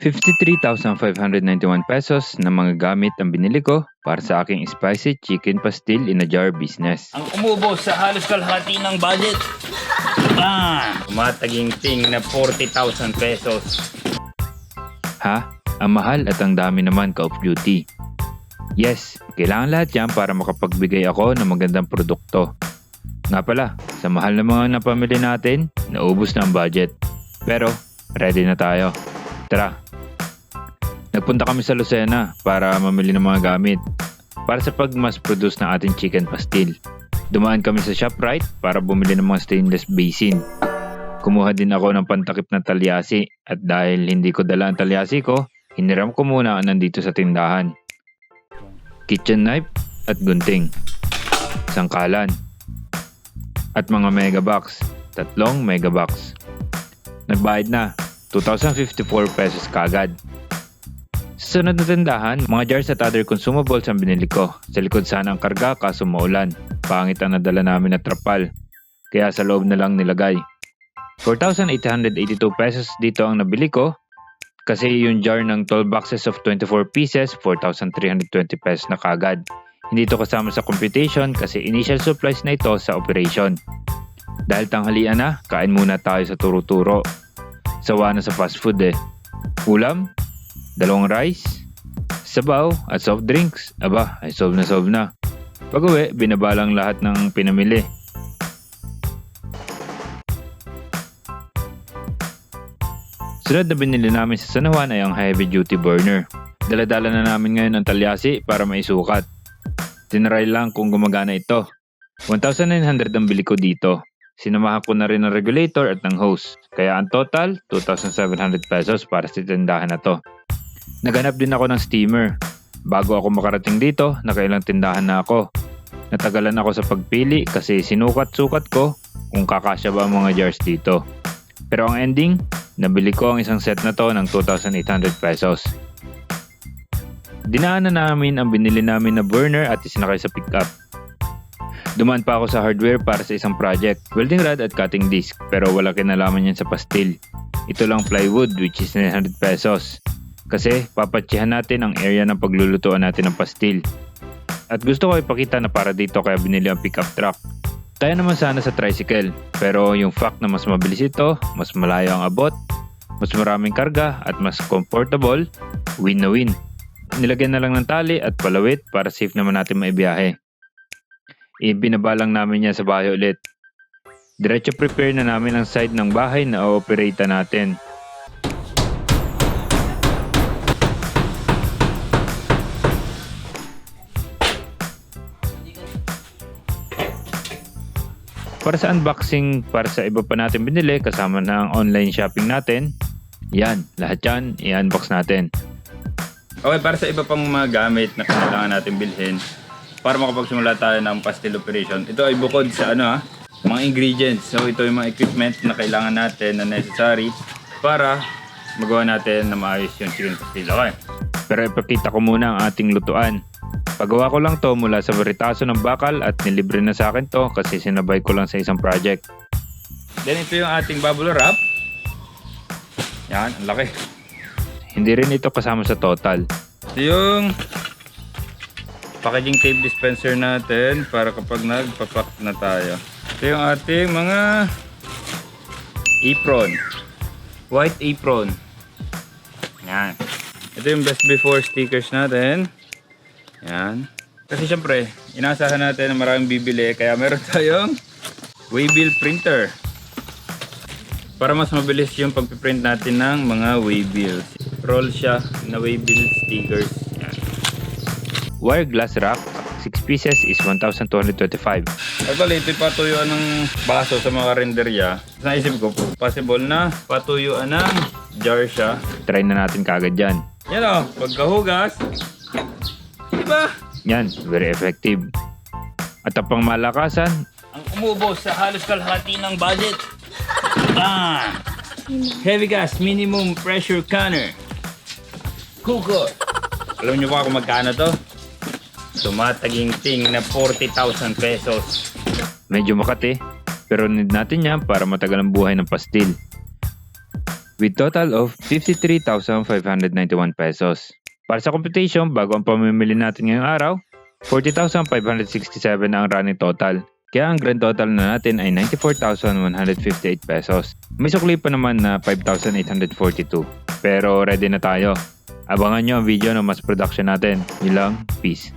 53,591 pesos na mga gamit ang binili ko para sa aking spicy chicken pastil in a jar business. Ang umubos sa halos kalahati ng budget. Bam! Tumataginting na 40,000 pesos. Ha? Ang mahal at ang dami naman ka of duty. Yes, kailangan lahat yan para makapagbigay ako ng magandang produkto. Nga pala, sa mahal na mga napamili natin, naubos na ang budget. Pero, ready na tayo. Tara! Nagpunta kami sa Lucena para mamili ng mga gamit para sa pag-mass produce ng ating chicken pastil. Dumaan kami sa ShopRite para bumili ng mga stainless basin. Kumuha din ako ng pantakip na talyasi at dahil hindi ko dala ang talyasi ko, hiniram ko muna ang nandito sa tindahan. Kitchen knife at gunting. Sangkalan. At mga mega box. Tatlong mega box. Nagbayad na. 2,054 pesos kagad. Sunod na tindahan, mga jars at other consumables ang binili ko. Sa likod sana ang karga kaso maulan. Pangit ang nadala namin na trapal. Kaya sa loob na lang nilagay. 4,882 pesos dito ang nabili ko. Kasi yung jar ng 12 boxes of 24 pieces, 4,320 pesos na kagad. Hindi ito kasama sa computation kasi initial supplies na ito sa operation. Dahil tanghalian na, kain muna tayo sa turo-turo. Sawa na sa fast food eh. Ulam, dalawang rice, sabaw at soft drinks. Aba, ay solve na solve na. Pag uwi, binabalang lahat ng pinamili. Sunod na binili namin sa Sanawan ay ang heavy duty burner. Daladala na namin ngayon ang talyasi para maisukat. Tinry lang kung gumagana ito. 1,900 ang bili ko dito. Sinamahan ko na rin ng regulator at ng hose. Kaya ang total, 2,700 pesos para sa tindahan na to. Naganap din ako ng steamer. Bago ako makarating dito, nakailang tindahan na ako. Natagalan ako sa pagpili kasi sinukat-sukat ko kung kakasya ba ang mga jars dito. Pero ang ending, nabili ko ang isang set na to ng 2,800 pesos. Dinaanan namin ang binili namin na burner at isinakay sa pickup. Dumaan pa ako sa hardware para sa isang project, welding rod at cutting disc, pero wala kinalaman yan sa pastil. Ito lang plywood which is 900 pesos. Kasi papatsihan natin ang area ng paglulutuan natin ng pastil. At gusto ko ipakita na para dito kaya binili ang pickup truck. Tayo naman sana sa tricycle, pero yung fact na mas mabilis ito, mas malayo ang abot, mas maraming karga at mas comfortable, win na win. Nilagyan na lang ng tali at palawit para safe naman natin maibiyahe. Ibinaba lang namin yan sa bahay ulit. Diretso prepare na namin ang side ng bahay na o-operate natin. Para sa unboxing, para sa iba pa natin binili, kasama na ang online shopping natin, yan, lahat yan, i-unbox natin. Okay, para sa iba pang mga gamit na kailangan natin bilhin para makapagsimula tayo ng pastel operation. Ito ay bukod sa ano ha, mga ingredients. So ito yung mga equipment na kailangan natin na necessary para magawa natin na maayos yung chicken pastel. Okay. Pero ipakita ko muna ang ating lutuan. Pagawa ko lang to mula sa baritaso ng bakal at nilibre na sa akin to kasi sinabay ko lang sa isang project. Then ito yung ating bubble wrap. Yan, ang laki. Hindi rin ito kasama sa total. Ito yung packaging tape dispenser natin para kapag nagpapak na tayo. Ito yung ating mga apron. White apron. Yan. Ito yung best before stickers natin. Yan. Kasi syempre, inasahan natin na maraming bibili kaya meron tayong waybill printer. Para mas mabilis yung pagpiprint natin ng mga waybills. Roll siya na waybill stickers. Yan. Wire glass wrap, 6 pieces is 1,225. Actually, ito patuyuan ng baso sa mga renderya. Naisip ko po, possible na patuyuan ng jar siya. Try na natin kagad yan. Yan o, pagkahugas. Diba? Yan, very effective. At ang pang malakasan, Ang umubos sa halos kalahati ng budget. Bam! Heavy gas minimum pressure canner. Kuko. Alam niyo ba kung magkano to? Tumataginting na 40,000 pesos. medyo makati, pero need natin yan para matagal ang buhay ng pastil. with total of 53,591 pesos. Para sa computation, bago ang pamimili natin ngayong araw, 40,567 na ang running total. Kaya ang grand total na natin ay 94,158 pesos. May sukli pa naman na 5,842. Pero ready na tayo. Abangan nyo ang video ng mas production natin. Yun lang, peace.